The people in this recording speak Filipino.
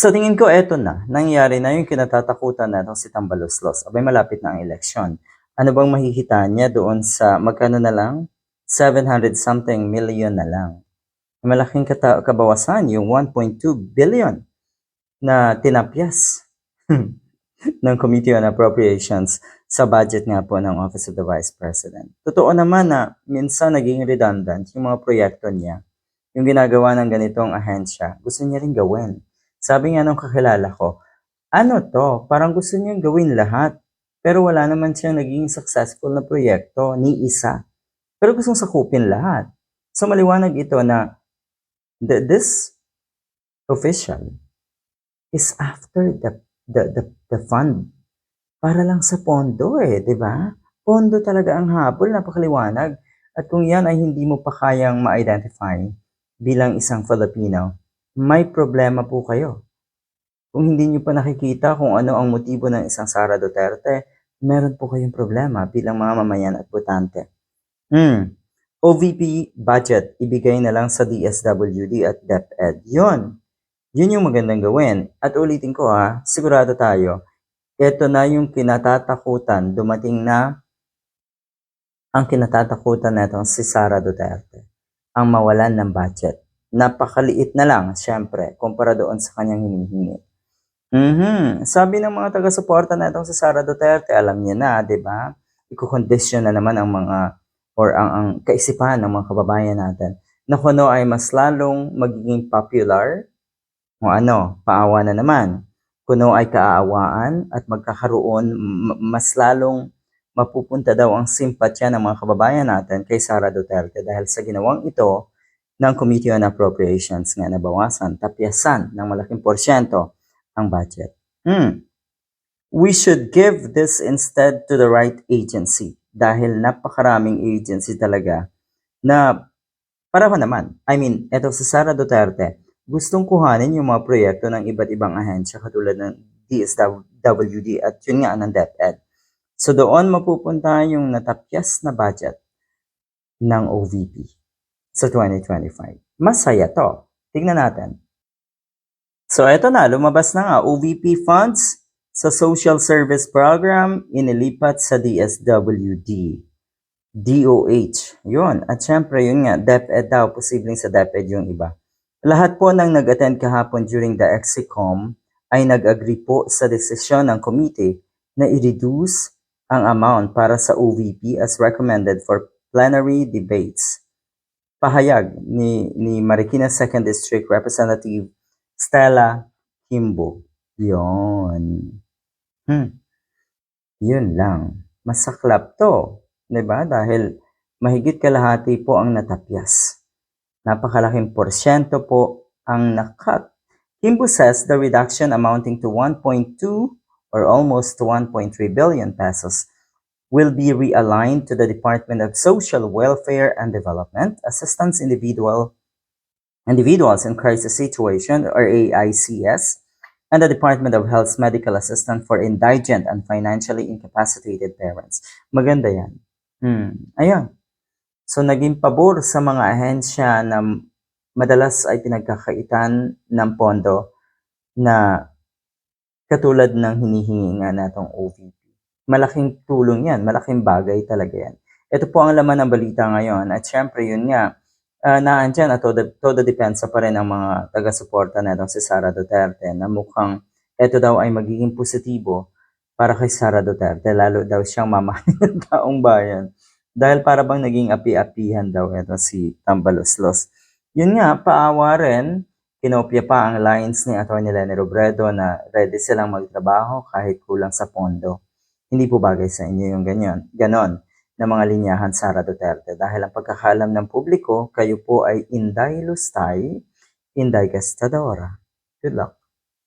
Sa tingin ko, eto na. Nangyari na yung kinatatakutan na si Tambaloslos. Abay, malapit na ang eleksyon. Ano bang mahihita niya doon sa magkano na lang? 700 something million na lang. Malaking kata- kabawasan yung 1.2 billion na tinapyas ng Committee on Appropriations sa budget nga po ng Office of the Vice President. Totoo naman na minsan naging redundant yung mga proyekto niya. Yung ginagawa ng ganitong ahensya, gusto niya rin gawin. Sabi nga nung kakilala ko, ano to, parang gusto niyang gawin lahat. Pero wala naman siyang naging successful na proyekto, ni isa. Pero gustong sakupin lahat. So maliwanag ito na th- this official is after the, the, the, the fund. Para lang sa pondo eh, di ba? Pondo talaga ang habol, napakaliwanag. At kung yan ay hindi mo pa kayang ma-identify bilang isang Filipino, may problema po kayo. Kung hindi nyo pa nakikita kung ano ang motibo ng isang Sara Duterte, meron po kayong problema bilang mga mamayan at botante. Hmm. OVP budget, ibigay na lang sa DSWD at DepEd. Yun. Yun yung magandang gawin. At ulitin ko ha, sigurado tayo, ito na yung kinatatakutan, dumating na ang kinatatakutan netong si Sara Duterte, ang mawalan ng budget. Napakaliit na lang, syempre, kumpara doon sa kanyang hinihingi. Mhm. Sabi ng mga taga-suporta na itong si Sara Duterte, alam niya na, 'di ba? Iko-condition na naman ang mga or ang, ang kaisipan ng mga kababayan natin na kuno ay mas lalong magiging popular o ano, paawa na naman. Kuno ay kaaawaan at magkakaroon mas lalong mapupunta daw ang simpatya ng mga kababayan natin kay Sara Duterte dahil sa ginawang ito ng Committee on Appropriations nga nabawasan, tapyasan ng malaking porsyento ang budget. Hmm. We should give this instead to the right agency dahil napakaraming agency talaga na para pa naman. I mean, eto si Sara Duterte, gustong kuhanin yung mga proyekto ng iba't ibang ahensya katulad ng DSWD at yun nga ng DepEd. So doon mapupunta yung natapyas na budget ng OVP sa 2025. Masaya to. Tingnan natin. So eto na, lumabas na nga, OVP funds sa Social Service Program inilipat sa DSWD. DOH. Yun. At syempre, yun nga, DepEd daw, posibleng sa DepEd yung iba. Lahat po ng nag-attend kahapon during the EXICOM ay nag-agree po sa desisyon ng committee na i-reduce ang amount para sa OVP as recommended for plenary debates. Pahayag ni, ni Marikina 2nd District Representative Stella Kimbo. Yon. Hmm. Yun lang. Masaklap to. ba? Dahil mahigit kalahati po ang natapyas. Napakalaking porsyento po ang nakat. Kimbo says the reduction amounting to 1.2 or almost 1.3 billion pesos will be realigned to the Department of Social Welfare and Development, Assistance Individual Individuals in Crisis Situation or AICS, and the Department of Health's Medical Assistance for Indigent and Financially Incapacitated Parents. Maganda yan. Hmm. Ayun. So, naging pabor sa mga ahensya na madalas ay pinagkakaitan ng pondo na katulad ng hinihingi nga natong OVP. Malaking tulong yan, malaking bagay talaga yan. Ito po ang laman ng balita ngayon at syempre yun nga, uh, naandyan at todo, todo depensa pa rin ang mga taga-suporta na si Sara Duterte na mukhang ito daw ay magiging positibo para kay Sara Duterte, lalo daw siyang mamahalin ng taong bayan. Dahil para bang naging api-apihan daw ito si Tambaloslos. Yun nga, paawa rin, kinopya pa ang lines ni Atty. Lenny Robredo na ready silang magtrabaho kahit kulang sa pondo. Hindi po bagay sa inyo yung ganyan, ganon na mga linyahan Sara Duterte dahil ang pagkakalam ng publiko, kayo po ay Inday Lustay, Inday Gastadora. Good luck.